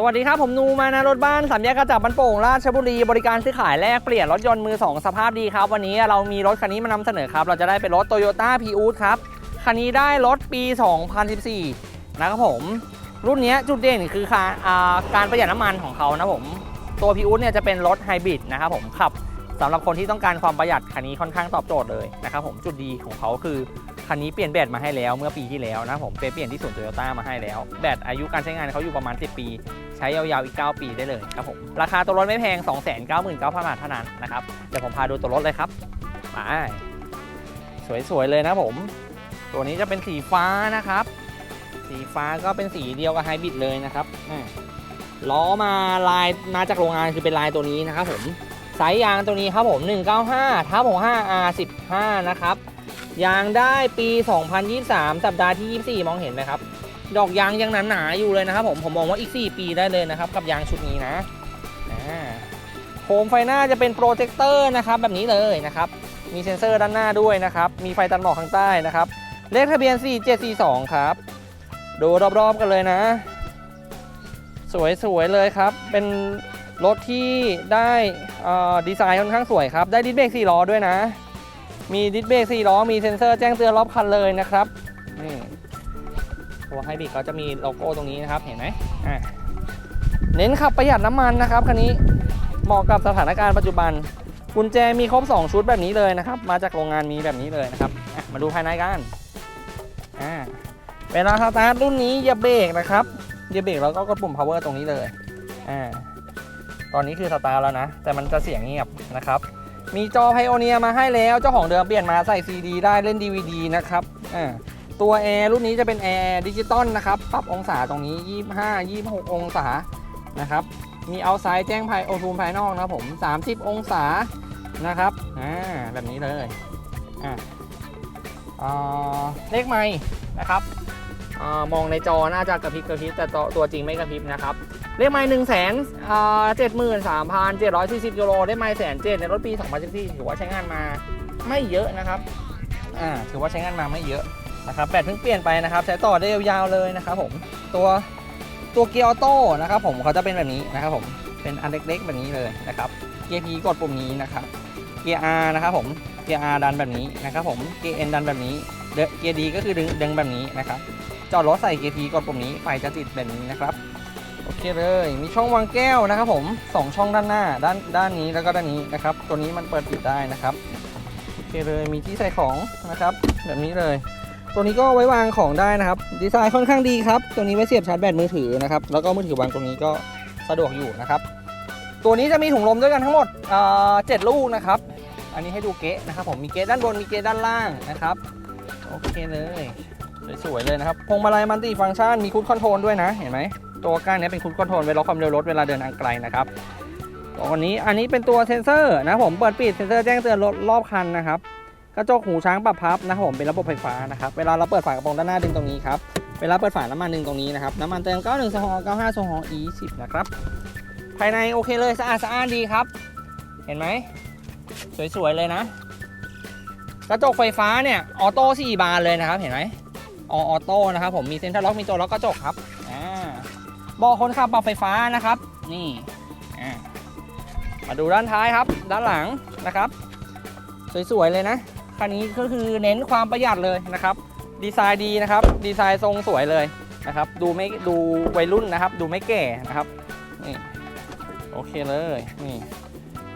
สวัสดีครับ ผมนูมานะรถบ้านสามแยกกระจับบันโป่งราชบุรีบริการซื้อขายแลกเปลี่ยนรถยนต์มือ 2 สภาพดีครับ วันนี้เรามีรถคันนี้มานำเสนอครับ เราจะได้เป็นรถ Toyota p ีอูครับ คันนี้ได้รถปี 2014 นะครับผม รุ่นนี้จุดเด่นคือการอ่าการประหยัดน้ำมันของเขานะผม ตัวพีอูดเนี่ยจะเป็นรถไฮบริดนะครับผมขับสำหรับคนที่ต้องการความประหยัดคันนี้ค่อนข้างตอบโจทย์เลยนะครับผมจุดดีของเขาคือคันนี้เปลี่ยนแบตมาให้แล้วเมื่อปีที่แล้วนะผมไปเปลี่ยนที่ศูนย์โตโยต้ามาให้แล้ว แบตอายุการใช้งานเขาอยู่ประมาณ 10 ปี ใช้ยาวๆอีก 9 ปีได้เลยครับผม ราคาตัวรถไม่แพง 299,000 บาทเท่านั้นนะครับ เดี๋ยวผมพาดูตัวรถเลยครับไปสวยๆเลยนะผม ตัวนี้จะเป็นสีฟ้านะครับ สีฟ้าก็เป็นสีเดียวกับไฮบริดเลยนะครับอ่าล้อมาลายมาจากโรงงานคือเป็นลายตัวนี้นะครับผมสายยางตัวนี้ครับผม 195ทับ65 R15 นะครับ ยางได้ปี 2023 สัปดาห์ที่ 24 มองเห็นไหมครับ ดอกยางยังหนาๆอยู่เลยนะครับผมผมมองว่าอีก 4 ปีได้เลยนะครับกับยางชุดนี้นะโคมไฟหน้าจะเป็นโปรเจคเตอร์นะครับแบบนี้เลยนะครับมีเซ็นเซอร์ด้านหน้าด้วยนะครับมีไฟตัดหมอกข้างใต้นะครับเลขทะเบียน 4742 ครับ ดูรอบๆกันเลยนะ สวยๆเลยครับ เป็นรถที่ได้อ่อดีไซน์ค่อนข้างสวยครับ ได้ดิสเบรก4ล้อด้วยนะ มีดิสเบรก4ล้อ มีเซ็นเซอร์แจ้งเตือนรอบคันเลยนะครับ ตัวไฮบริดเขาจะมีโลโก้ตรงนี้นะครับเห็นไหมอะเน้นขับประหยัดน้ำมันนะครับคันนี้เหมาะกับสถานการณ์ปัจจุบันกุญแจมีครบ 2 ชุดแบบนี้เลยนะครับ มาจากโรงงานมีแบบนี้เลยนะครับมาดูภายในกันอ่าเวลาสตาร์ทรุ่นนี้อย่าเบรกนะครับเหยียบเบรกแล้วก็กดปุ่ม power ตรงนี้เลยอ่าตอนนี้คือสตาร์ทแล้วนะ แต่มันจะเสียงเงียบนะครับ มีจอไพโอเนียมาให้แล้วเจ้าของเดิมเปลี่ยนมาใส่ CD ได้เล่น DVD นะครับอ่า ตัวแอร์รุ่นนี้จะเป็นแอร์ดิจิตอลนะครับ ปรับองศาตรงนี้ 25 26 องศานะครับ มีเอาไซด์แจ้งภายโอทูมภายนอกนะครับผม 30 องศานะครับ อ่า แบบนี้เลย อ่าเลขไม้นะครับอามองในจอน่าจะกระพริบกระพริบแต่ตัวจริงไม่กระพริบนะครับ เลขไม้หนึ่งแสนเจ็ดหมื่นสามพันเจ็ดร้อยสี่สิบกิโลได้ไม้แสนเจ็ดในรถปี2014ถือว่าใช้งานมาไม่เยอะนะครับ อ่า ถือว่าใช้งานมาไม่เยอะ นะครับแบตเพิ่งเปลี่ยนไปนะครับ ใช้ต่อได้ยาวๆเลยนะครับผมตัวตัวเกียร์ออโต้นะครับผมเขาจะเป็นแบบนี้นะครับผมเป็นอันเล็กๆแบบนี้เลยนะครับเกียร์ P กดปุ่มนี้นะครับเกียร์ R นะครับผมเกียร์ R ดันแบบนี้นะครับผมเกียร์ N ดันแบบนี้เกียร์ D ก็คือดึงดึงแบบนี้นะครับจอดรถใส่เกียร์พีกดปุ่มนี้ไฟจะติดแบบนี้นะครับโอเคเลยมีช่องวางแก้วนะครับผมสองช่องด้านหน้าด้านด้านนี้แล้วก็ด้านนี้นะครับ ตัวนี้มันเปิดปิดได้นะครับโอเคเลยมีที่ใส่ของนะครับ แบบนี้เลย ตัวนี้ก็ไว้วางของได้นะครับ ดีไซน์ค่อนข้างดีครับ ตัวนี้ไว้เสียบชาร์จแบตมือถือนะครับ แล้วก็มือถือวางตรงนี้ก็สะดวกอยู่นะครับ ตัวนี้จะมีถุงลมด้วยกันทั้งหมดเอ่อเจ็ดลูกนะครับ อันนี้ให้ดูเก๊ะนะครับ ผม มีเก๊ะด้านบน มีเก๊ะด้านล่างนะครับ โอเคเลย สวยๆเลยนะครับ พวงมาลัยมัลติฟังก์ชัน มีคูดคอนโทรลด้วยนะ เห็นไหม ตัวก้านนี้เป็นคูดคอนโทรลไว้ล็อกความเร็วรถเวลาเดินทางไกลนะครับตัวนี้ อันนี้เป็นตัวเซนเซอร์นะผม เปิดปิดเซนเซอร์แจ้งเตือนรถรอบคันนะครับ กระจกหูช้างปรับพับนะครับผมเป็นระบบไฟฟ้านะครับเวลาเราเปิดฝากระโปรงด้านหน้าดึงตรงนี้ครับเวลาเปิดฝาน้ำมันดึงตรงนี้นะครับน้ำมันเติม 91 2 95 2 E10 นะครับภายในโอเคเลยสะอาดสะอานดีครับ เห็นไหมสวยๆเลยนะ กระจกไฟฟ้าเนี่ยออโต้4บานเลยนะครับเห็นไหมออโต้นะครับผมมีเซ็นทรัลล็อกมีตัวล็อกกระจกครับอ่าบาะคนขับปรับไฟฟ้านะครับ นี่อ่ามาดูด้านท้ายครับ ด้านหลังนะครับ สวยๆเลยนะ คันนี้ก็คือเน้นความประหยัดเลยนะครับ ดีไซน์ดีนะครับ ดีไซน์ทรงสวยเลยนะครับ ดูไม่ดูวัยรุ่นนะครับ ดูไม่แก่นะครับนี่โอเคเลยนี่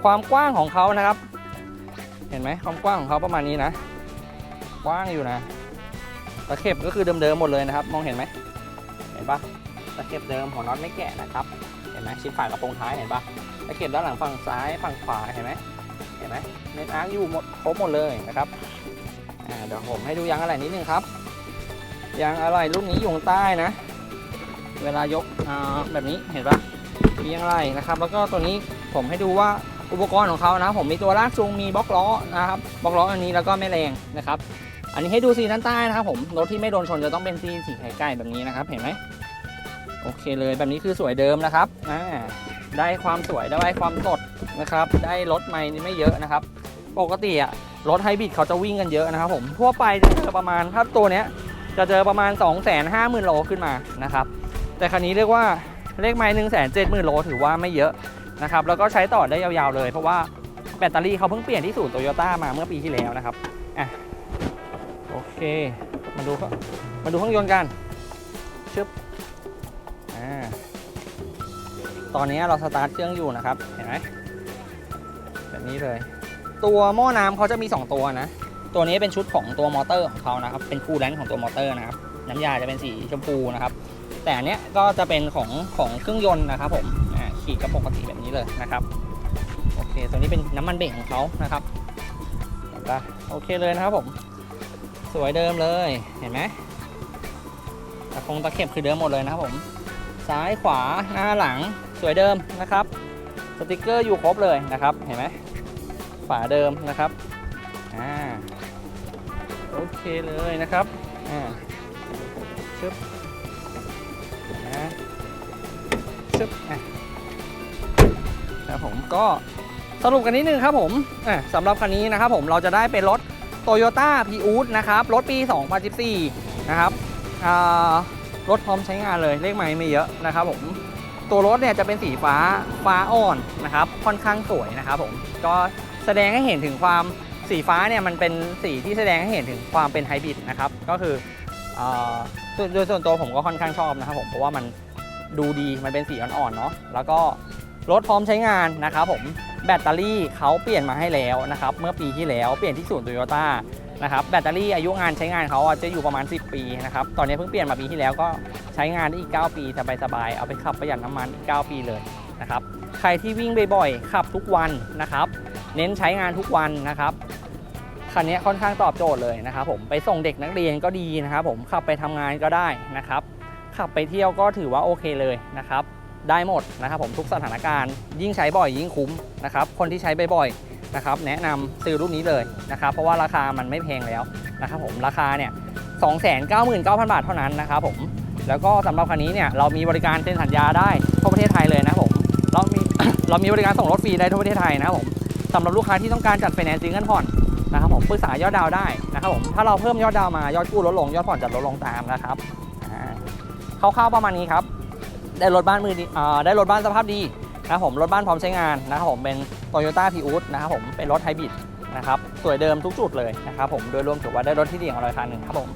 ความกว้างของเขานะครับ เห็นไหมความกว้างของเขาประมาณนี้นะ กว้างอยู่นะตะเข็บก็คือเดิมๆหมดเลยนะครับ มองเห็นไหมเห็นปะตะเข็บเดิมหัวน็อตไม่แกะนะครับ เห็นไหมชิดฝากระโปรงท้ายเห็นปะตะเข็บด้านหลังฝั่งซ้ายฝั่งขวาเห็นไหม ห็นไหมเน็ตอาร์คอยู่หมดครบหมดเลยนะครับเดี๋ยวผมให้ดูยางอะไรนิดนึงครับยางอะไรรุ่นนี้อยู่ข้างใต้นะ เวลายกแบบนี้เห็นปะมียางอะไรนะครับ แล้วก็ตัวนี้ผมให้ดูว่าอุปกรณ์ของเขานะ ผมมีตัวลากจูงมีบล็อกล้อนะครับบล็อกล้ออันนี้แล้วก็แม่แรงนะครับ อันนี้ให้ดูสีด้านใต้นะครับผมรถที่ไม่โดนชนจะต้องเป็นสีสีไข่ไก่แบบนี้นะครับ เห็นไหมโอเคเลยแบบนี้คือสวยเดิมนะครับอ่าได้ความสวยได้ความสด นะครับ ได้รถใหม่นี่ไม่เยอะนะครับ ปกติอะรถไฮบริดเขาจะวิ่งกันเยอะนะครับผม ทั่วไปจะเจอประมาณถ้าตัวเนี้ยจะเจอประมาณ 2 5 0 0 0 0 0 โลขึ้นมานะครับ แต่คันนี้เรียกว่าเลขไม้หนึ่งแสนเจ็ดหมื่นโลถือว่าไม่เยอะนะครับ แล้วก็ใช้ต่อได้ยาวๆเลย เพราะว่าแบตเตอรี่เขาเพิ่งเปลี่ยนที่ศูนย์โตโยต้ามาเมื่อปีที่แล้วนะครับ อะ โอเค มาดูมาดูเครื่องยนต์กันชึบอ่าตอนนี้เราสตาร์ทเครื่องอยู่นะครับ เห็นไหม แบบนี้เลย ตัวหม้อน้ำเขาจะมี 2 ตัวนะ ตัวนี้เป็นชุดของตัวมอเตอร์ของเขานะครับ เป็นคูลแลนต์ของตัวมอเตอร์นะครับ น้ำยาจะเป็นสีชมพูนะครับ แต่อันเนี้ยก็จะเป็นของของเครื่องยนต์นะครับผมอ่าขี่ก็ปกติแบบนี้เลยนะครับโอเค ตัวนี้เป็นน้ำมันเบรกของเขานะครับเห็นปะโอเคเลยนะครับผม สวยเดิมเลยเห็นไหมตะคงตะเข็บคือเดิมหมดเลยนะครับผม ซ้ายขวาหน้าหลังสวยเดิมนะครับ สติกเกอร์อยู่ครบเลยนะครับเห็นไหมฝาเดิมนะครับอ่าโอเคเลยนะครับอ่าชึบนะชึบอะครับผมก็สรุปกันนิดนึงครับผมอะสำหรับคันนี้นะครับผมเราจะได้เป็นรถ Toyota p r i u s นะครับรถปี 2014 นะครับรถพร้อมใช้งานเลยเลขไม้ไม่เยอะนะครับผม ตัวรถเนี่ยจะเป็นสีฟ้าฟ้าอ่อนนะครับ ค่อนข้างสวยนะครับผมก็แสดงให้เห็นถึงความสีฟ้าเนี่ยมันเป็นสีที่แสดงให้เห็นถึงความเป็นไฮบริดนะครับก็คือโดยส่วนตัวผมก็ค่อนข้างชอบนะครับผมเพราะว่ามันดูดีมันเป็นสีอ่อนๆเนาะแล้วก็รถพร้อมใช้งานนะครับผมแบตเตอรี่เขาเปลี่ยนมาให้แล้วนะครับเมื่อปีที่แล้วเปลี่ยนที่ศูนย์โตโยต้า นะครับแบตเตอรี่อายุงานใช้งานเขาจะอยู่ประมาณ 10 ปีนะครับตอนนี้เพิ่งเปลี่ยนมาปีที่แล้วก็ใช้งานได้อีก 9 ปีสบายๆเอาไปขับประหยัดน้ำมันอีก 9 ปีเลยนะครับใครที่วิ่งบ่อยๆขับทุกวันนะครับ เน้นใช้งานทุกวันนะครับคันนี้ค่อนข้างตอบโจทย์เลยนะครับผมไปส่งเด็กนักเรียนก็ดีนะครับผมขับไปทำงานก็ได้นะครับขับไปเที่ยวก็ถือว่าโอเคเลยนะครับได้หมดนะครับผมทุกสถานการณ์ยิ่งใช้บ่อยยิ่งคุ้มนะครับคนที่ใช้บ่อยๆ นะครับแนะนำซื้อรุ่นนี้เลยนะครับเพราะว่าราคามันไม่แพงแล้วนะครับผมราคาเนี่ย299,000 บาทเท่านั้นนะครับผมแล้วก็สำหรับคันนี้เนี่ยเรามีบริการเซ็นสัญญาได้ทั่วประเทศไทยเลยนะผมเรามีเรามีบริการส่งรถฟรีได้ทั่วประเทศไทยนะครับผมสำหรับลูกค้าที่ต้องการจัดไฟแนนซ์เงินผ่อนนะครับผมปรึกษายอดดาวได้นะครับผมถ้าเราเพิ่มยอดดาวมายอดกู้ลดลงยอดผ่อนจะลดลงตามนะครับอ่าคร่าวๆประมาณนี้ครับ ได้รถบ้านมือดีอ่าได้รถบ้านสภาพดี นะครับผมรถบ้านพร้อมใช้งานนะครับผมเป็น Toyota p r i u s นะครับผมเป็นรถไฮบริดนะครับสวยเดิมทุกจุดเลยนะครับผมโดยรวมถือว่าได้รถที่ดีของเราคันหนึ่งครับผม